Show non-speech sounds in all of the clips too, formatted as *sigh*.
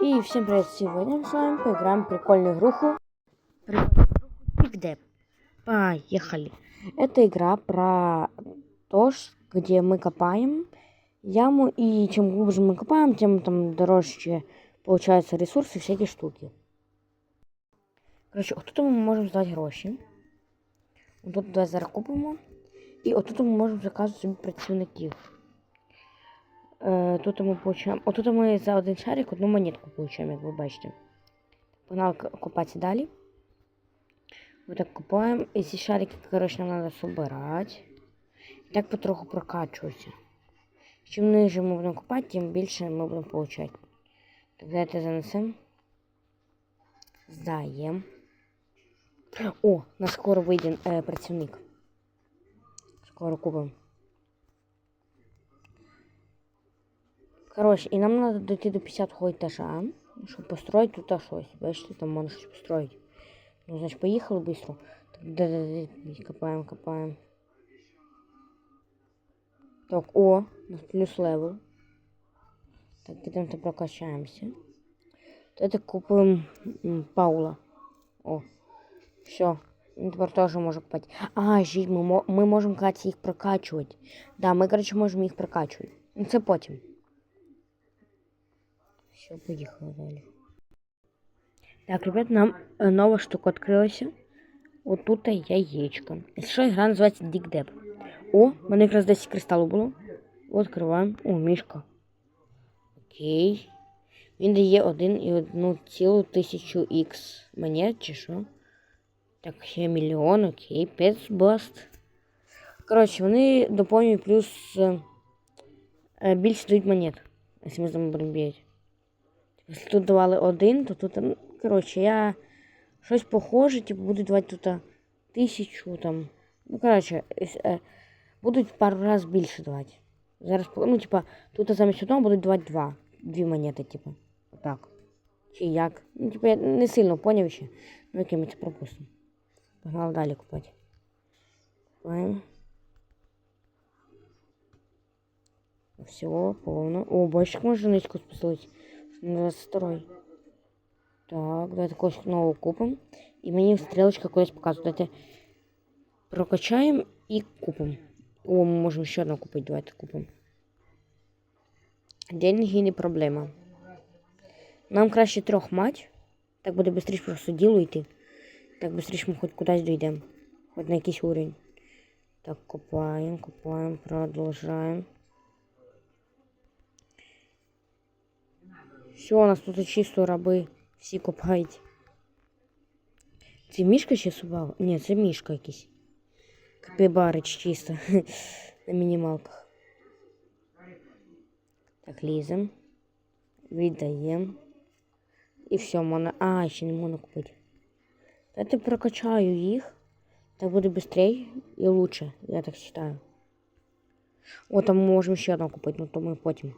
И всем привет! Сегодня мы с вами поиграем в прикольную игруху. Прикольную игруху Пикдеп. Поехали! Это игра про то, ш- где мы копаем яму, и чем глубже мы копаем, тем там дороже получаются ресурсы, всякие штуки. Короче, отут ми можемо здати гроші. Отут давай зараз купимо. І отут ми можемо заказувати собі працівників. Е, тут ми получаємо. Отут ми за один шарик одну монетку получаємо, як ви бачите. Погнали к- далі. Ми так копаємо. І ці шарики, коротше, нам треба собирати. І так потроху прокачуються. Чим ниже ми будемо копати, тим більше ми будемо получати. Так, давайте занесемо. Здаємо. О, на скоро вийде е, працівник. Скоро купимо. Коротше, і нам треба дойти до 50-го етажа, щоб построїти тут щось. Бачите, там щось построїти. Ну, значить, поїхали швидко. Так, да-да-да, копаємо, копаємо. Так, о, нас плюс левел. Так, ідемо та прокачаємося. Давайте купимо Паула. О, все. Тепер теж може купати. А, жіть, ми, мо- ми можемо, кстати, їх прокачувати. Да, ми, коротше, можемо їх прокачувати. Ну, це потім. Все, поїхали далі. Так, ребят, нам е, нова штука відкрилася. Отут яєчко. Якщо що, гра називається Dig Dep. О, в мене якраз 10 кристалу було. Відкриваємо. О, мішка. Окей. Він дає 1 і 1 цілу тисячу х монет, чи що? Так, ще мільйон, окей, пецбаст. Коротше, вони доповнюють плюс е, е, більше дають монет, якщо ми з ними будемо бігати. Тут давали один, то тут, ну, коротше, я щось похоже, типу, буду давати тут тисячу там. Ну, коротше, е, будуть пару раз більше давати. Зараз, ну, типа, тут замість одного будуть давати два. Дві монети, типу. Отак. Чи як? Ну, типу, я не сильно поняв ще. Ну, окей, ми це пропустимо. Погнали далі купати. Купаємо. Все, повно. О, бачиш, можна ничку спустить. На 22 Так, давайте когось нового купимо. І мені стрілочка кудись показує. Давайте прокачаємо і купимо. О, ми можемо ще одну купити. Давайте купимо. Деньги не проблема. Нам краще трьох мать. Так буде швидше просто діло йти. Так швидше ми хоч кудись дійдемо. Хоч на якийсь уровень. Так, копаємо, копаємо, продовжаємо. Все, у нас тут чисто раби. Всі копають. Це мішка чи собака? Ні, це мішка якийсь. Капібарич чисто. *laughs* На мінімалках. Так, лізем. Віддаємо. І все, можна. А, ще не можна купити. Давайте прокачаю їх. Так буде швидше і лучше, я так вважаю. О, там ми можемо ще одну купити, ну то ми потім.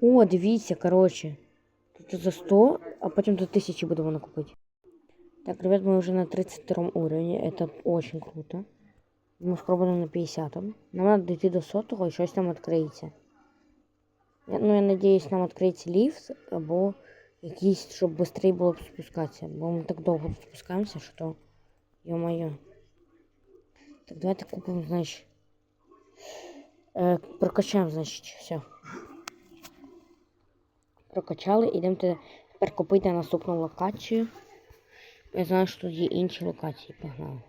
О, дивіться, коротше. Тут за 100, а потім до 1000 будемо накупити. Так, ребят, мы уже на 32 уровне. Это очень круто. Мы спробуем на 50. Нам надо дойти до сотого, и щось там відкриється. Я, ну, я надіюсь, нам відкриється ліфт, або якийсь, щоб швидше було б спускатися. Бо ми так довго тут спускаємося, що йо-моє. Так, давайте купимо, значить. Е, прокачаємо, значить, все. Прокачали, ідемо те- тепер купити на наступну локацію. Я знаю, що тут є інші локації, погнали.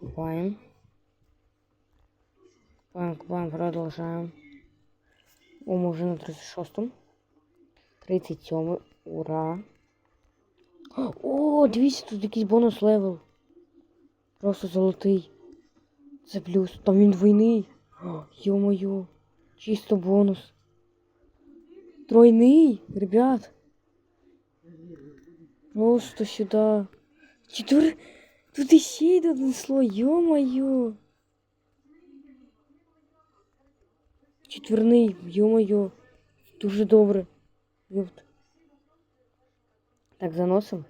Купаємо. Купаємо, купаємо, продовжаємо. О, ми вже на 36-му. 37 Ура! О, дивіться, тут якийсь бонус левел. Просто золотий. Це плюс. Там він двойний. Йо-моє. Чисто бонус. Тройний, ребят. Просто сюда. Четвер... Тут еще й донесло, ё-моё. Четверний, ё-моё. Дуже добре. Ёпт. Так, заносим.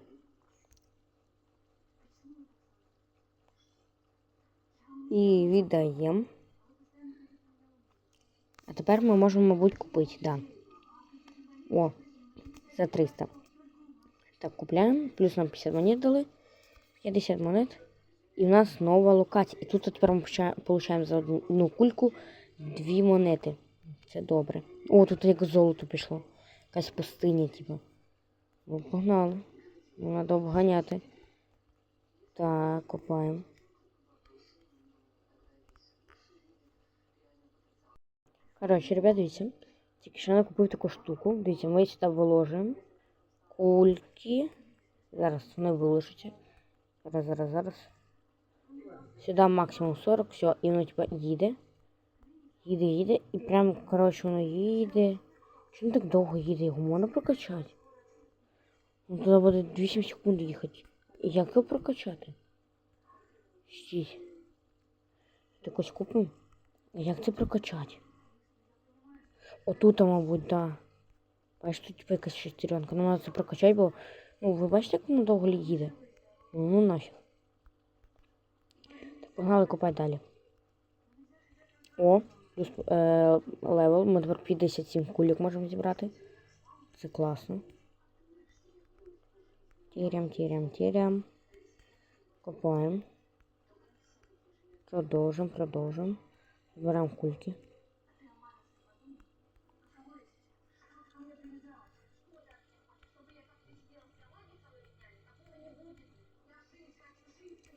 І віддаємо. А тепер ми можемо, мабуть, купити, да. О, за 300. Так, купляємо. Плюс нам 50 монет дали. 50 монет. І в нас нова локація. І тут тепер ми получаємо за одну кульку дві монети. Це добре. О, тут як золото пішло. Якась пустиня, типу. Ну, погнали. Ну, Надо обганяти. Так, копаємо. Коротше, ребят, дивіться. Тільки що я купив таку штуку. Дивіться, ми сюди виложимо. Кульки. Зараз вони виложаться. Зараз, зараз, зараз. Сюди максимум 40, все, і воно типа їде. Їде, їде. І прям, коротше, воно їде. Чому так довго їде? Його можна прокачати? Ну, туди буде 8 секунд їхати. Як його прокачати? Стій. Так ось купимо. Як це прокачати? Отут, мабуть, да. Бачиш, тут типа якась шестеренка. Ну, треба це прокачати, бо... Ну, ви бачите, як воно довго їде? Ну, ну нафіг. Так, погнали копати далі. О, плюс е, левел. Ми тепер 57 кульок можемо зібрати. Це класно. Тірям, тірям, тірям. Копаємо. Продовжимо, продовжимо. Збираємо кульки.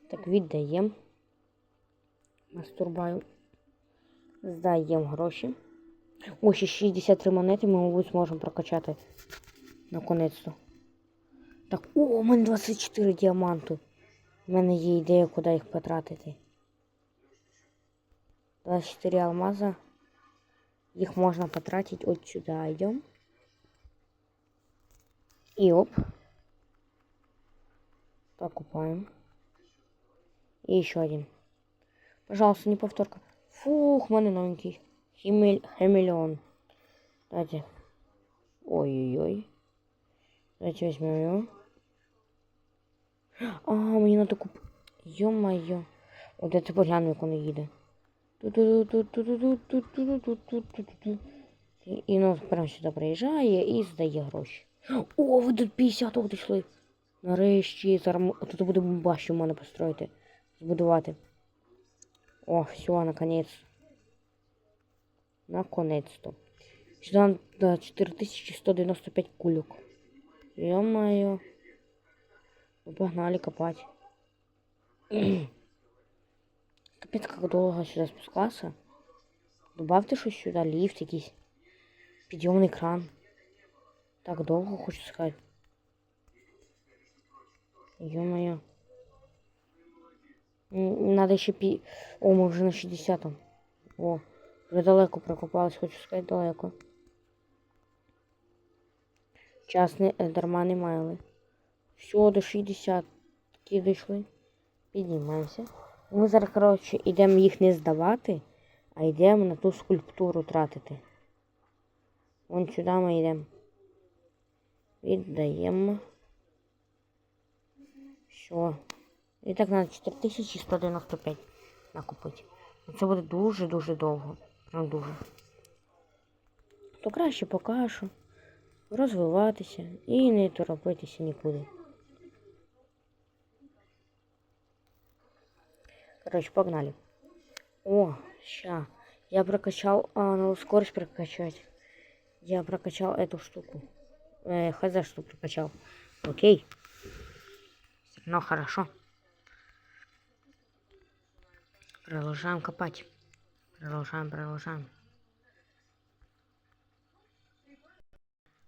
Так, віддаємо. Мастурбаю. Здаємо гроші. О, ще 63 монети ми, мабуть, зможемо прокачати. Наконець-то. Так, о, у мене 24 діаманту. У мене є ідея, куди їх потратити. 24 алмаза. Їх можна потратити от сюди. Йдемо. І оп. Так, купаємо. И еще один. Пожалуйста, не повторка. Фух, мене новенький. Химель... Хамелеон. Давайте. Ой-ой-ой. Давайте возьмем его. А, мне надо куп. Ё-моё. Вот это погляну, як он їде. И ну прям сюда приїжджає и здає гроші. О, ви тут 50-го дійшли. Нарешті зараз тут буде бомбащу в мене. Збудувати. О, все, наконец. Наконец-то. Сюда да, 4195 кулек. Ё-моё. Погнали копать. *clears throat* Капец, как долго сюда спускаться. Добавьте что сюда, лифт якийсь. Підйомний кран. Так довго хочу сказать. Ё-моё. М, Надо ще пі... О, ми вже на 60-му. О, вже далеко прокопались, хочу сказати далеко. Час не е, дарма не мали. Все, до 60 ті дійшли. Піднімаємося. Ми зараз, коротше, йдемо їх не здавати, а йдемо на ту скульптуру тратити. Вон сюди ми йдемо. Віддаємо. Все. І так треба 4195 накупити. Ну, Це буде дуже-дуже довго. Прям дуже. То краще поки розвиватися і не торопитися нікуди. Короче, погнали. О, ща. Я прокачал, а, надо скорость прокачать. Я прокачал эту штуку. Э, хз, что прокачал. Окей. Все равно хорошо. Продолжаем копать. Продолжаем, продолжаем.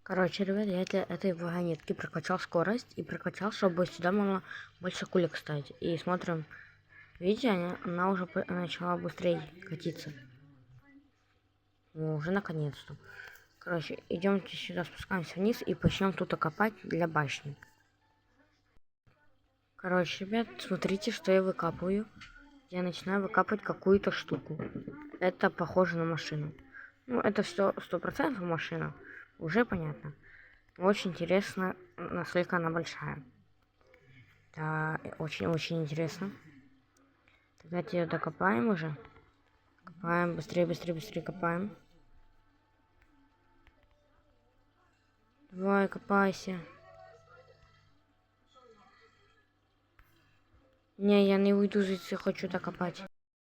Короче, ребята, я для этой вагонетки прокачал скорость и прокачал, чтобы сюда можно больше кулек ставить. И смотрим, видите, она, она уже начала быстрее катиться. О, уже наконец-то. Короче, идемте сюда, спускаемся вниз и начнем тут копать для башни. Короче, ребят, смотрите, что я выкапываю я начинаю выкапывать какую-то штуку. Это похоже на машину. Ну, это все сто процентов машина. Уже понятно. Очень интересно, насколько она большая. Да, очень-очень интересно. Тогда ее докопаем уже. Копаем, быстрее, быстрее, быстрее копаем. Давай, копайся. Ні, я не уйду звідси, хочу докопати.